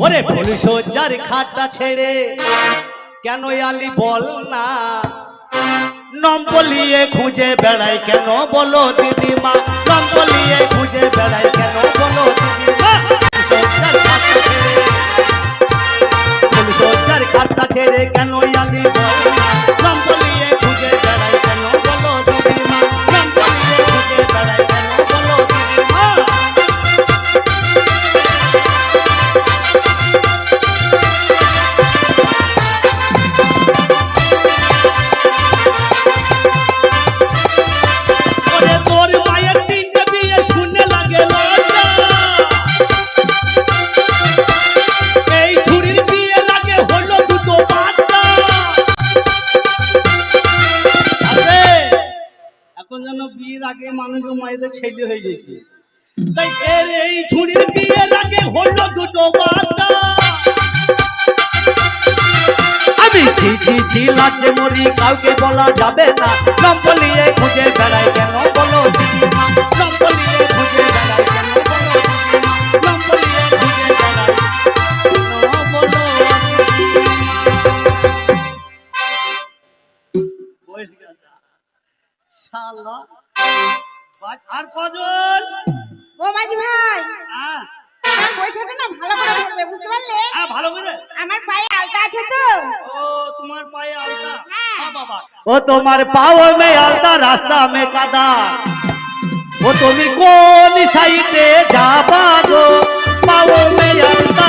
ওরে ফুল সজ্জার খাটটা ছেড়ে কেন আলি বল না? নম্বলিয়ে খুঁজে বেড়াই কেন বলো দিদিমা? নম্বলিয়ে খুঁজে বেড়াই কেন বলো দিদিমা? সজ্জার খাটটা ছেড়ে এখন যেন বিয়ের আগে মানুষ মায়েদের ছেলে হয়ে গেছে। তাই এই ছুরির বিয়ের আগে হলো দুটো বাচ্চা। ছি কাউকে বলা যাবে না। নম্বলিয়ে খুঁজে বেড়াই কেন বলো কম্পলি শালা। আর কজন? ও মাঝি ভাই আহ, আমার না ভালো করে ধরবে বুঝতে পারলে? আহ, ভালো করে। আমার পায়ে আলতা আছে তো। ও তোমার পায়ে আলতা? হ্যাঁ। হ্যাঁ বাবা। ও তোমার পাও মে আলতা রাস্তা মে কাদা। ও তুমি কোন সাইডে যাবা গো? পাও মে আলতা